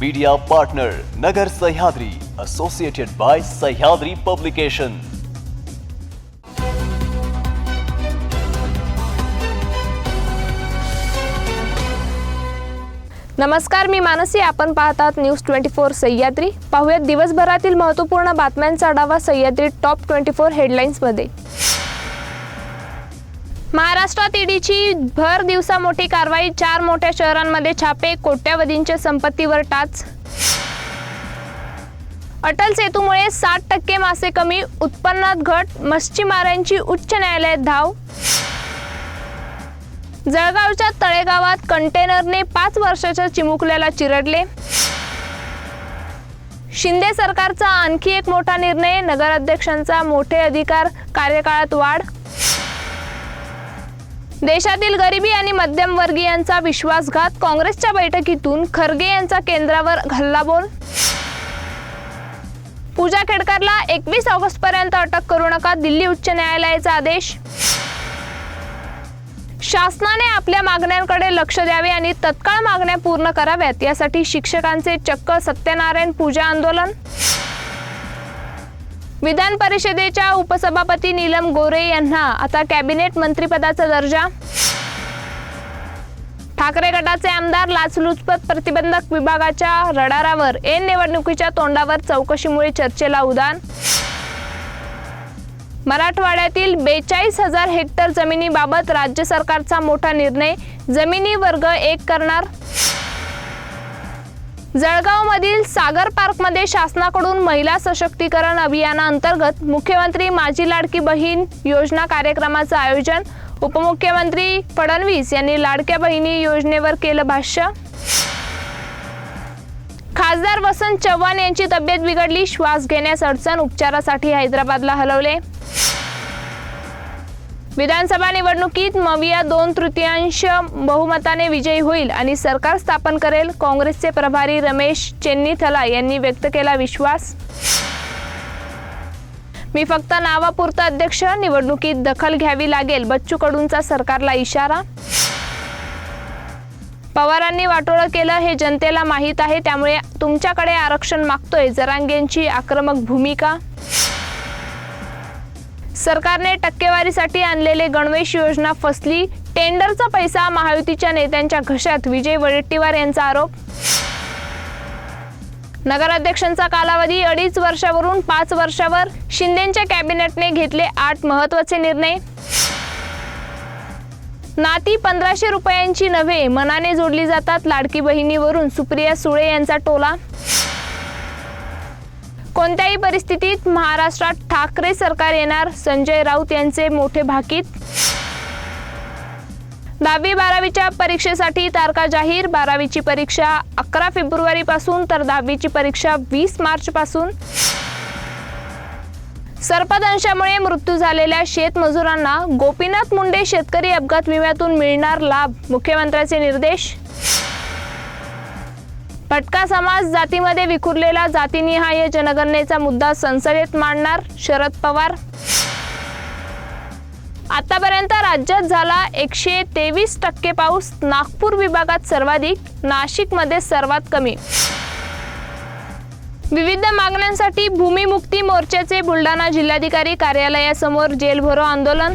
Media partner Nagar Sahyadri associated by Sahyadri publication नमस्कार मी मानसी. आपण पाहतात न्यूज ट्वेंटी फोर सह्याद्री. पाहूयात दिवसभरातील महत्त्वपूर्ण बातम्यांचा आढावा सह्याद्री टॉप ट्वेंटी फोर हेडलाईन्समध्ये महाराष्ट्रात ईडीची भर दिवसा मोठी कारवाई चार मोठ्या शहरांमध्ये छापे कोट्यावधींच्या संपत्तीवर टाच. अटल सेतूमुळे साठ टक्के मासे कमी उत्पन्नात घट मच्छीमारांची उच्च न्यायालयात धाव. जळगावच्या तळेगावात कंटेनरने पाच वर्षाच्या चिमुकल्याला चिरडले. शिंदे सरकारचा आणखी एक मोठा निर्णय नगराध्यक्षांचा मोठे अधिकार कार्यकाळात वाढ. देशातील गरिबी आणि मध्यमवर्गीयांचा विश्वासघात काँग्रेसच्या बैठकीतून खरगे यांचा केंद्रावर हल्लाबोल? पूजा खेडकरला एकवीस ऑगस्ट पर्यंत अटक करू नका दिल्ली उच्च न्यायालयाचा आदेश? शासनाने आपल्या मागण्यांकडे लक्ष द्यावे आणि तत्काळ मागण्या पूर्ण कराव्यात यासाठी शिक्षकांचे चक्क सत्यनारायण पूजा आंदोलन? विधान परिषदेच्या उपसभापती नीलम गोरे यांना आता कॅबिनेट मंत्रीपदाचा दर्जा. ठाकरे गटाचे आमदार लाचलुचपत प्रतिबंधक विभागाच्या रडारावर एन निवडणुकीच्या तोंडावर चौकशीमुळे चर्चेला उदान. मराठवाड्यातील बेचाळीस हजार हेक्टर जमिनीबाबत राज्य सरकारचा मोठा निर्णय जमिनी वर्ग एक करणार. जळगावमधील सागर पार्कमध्ये शासनाकडून महिला सशक्तीकरण अभियानाअंतर्गत मुख्यमंत्री माझी लाडकी बहीण योजना कार्यक्रमाचं आयोजन उपमुख्यमंत्री फडणवीस यांनी लाडक्या बहिणी योजनेवर केलं भाष्य. खासदार वसंत चव्हाण यांची तब्येत बिघडली श्वास घेण्यास अडचण उपचारासाठी हैदराबादला हलवले. विधानसभा निवडणुकीत मविया दोन तृतीयांश बहुमताने विजयी होईल आणि सरकार स्थापन करेल काँग्रेसचे प्रभारी रमेश चेन्नीथला यांनी व्यक्त केला विश्वास. मी फक्त नावापुरता अध्यक्ष निवडणुकीत दखल घ्यावी लागेल बच्चू कडूंचा सरकारला इशारा. पवारांनी वाटोळं केलं हे जनतेला माहीत आहे त्यामुळे तुमच्याकडे आरक्षण मागतोय जरांगेंची आक्रमक भूमिका. सरकारने टक्केवारीसाठी आणलेले गणवेश योजना फसली टेंडरचा पैसा महायुतीच्या नेत्यांच्या घशात विजय वडेट्टीवार यांचा आरोप. नगराध्यक्षांचा कालावधी अडीच वर्षावरून पाच वर्षावर शिंदेच्या कॅबिनेटने घेतले आठ महत्त्वाचे निर्णय. नाती पंधराशे रुपयांची नव्हे मनाने जोडली जातात लाडकी बहिणीवरून सुप्रिया सुळे यांचा टोला. कोणत्याही परिस्थितीत महाराष्ट्रात ठाकरे सरकार येणार? संजय राऊत यांचे मोठे भाकीत? दहावी बारावीच्या परीक्षेसाठी तारखा जाहीर. बारावीची परीक्षा अकरा फेब्रुवारी पासून तर दहावीची परीक्षा वीस मार्च पासून सर्पदंशामुळे मृत्यू झालेल्या शेतमजुरांना गोपीनाथ मुंडे शेतकरी अपघात विम्यातून मिळणार लाभ? मुख्यमंत्र्यांचे निर्देश? भटका समाज जातीमध्ये विखुरलेला जातीनिहाय जनगणनेचा मुद्दा संसदेत मांडणार शरद पवार. आतापर्यंत राज्यात झाला एकशे तेवीस टक्के पाऊस. नागपूर विभागात सर्वाधिक नाशिकमध्ये सर्वात कमी. विविध मागण्यांसाठी भूमिमुक्ती मोर्चाचे बुलढाणा जिल्हाधिकारी कार्यालयासमोर जेलभरो आंदोलन.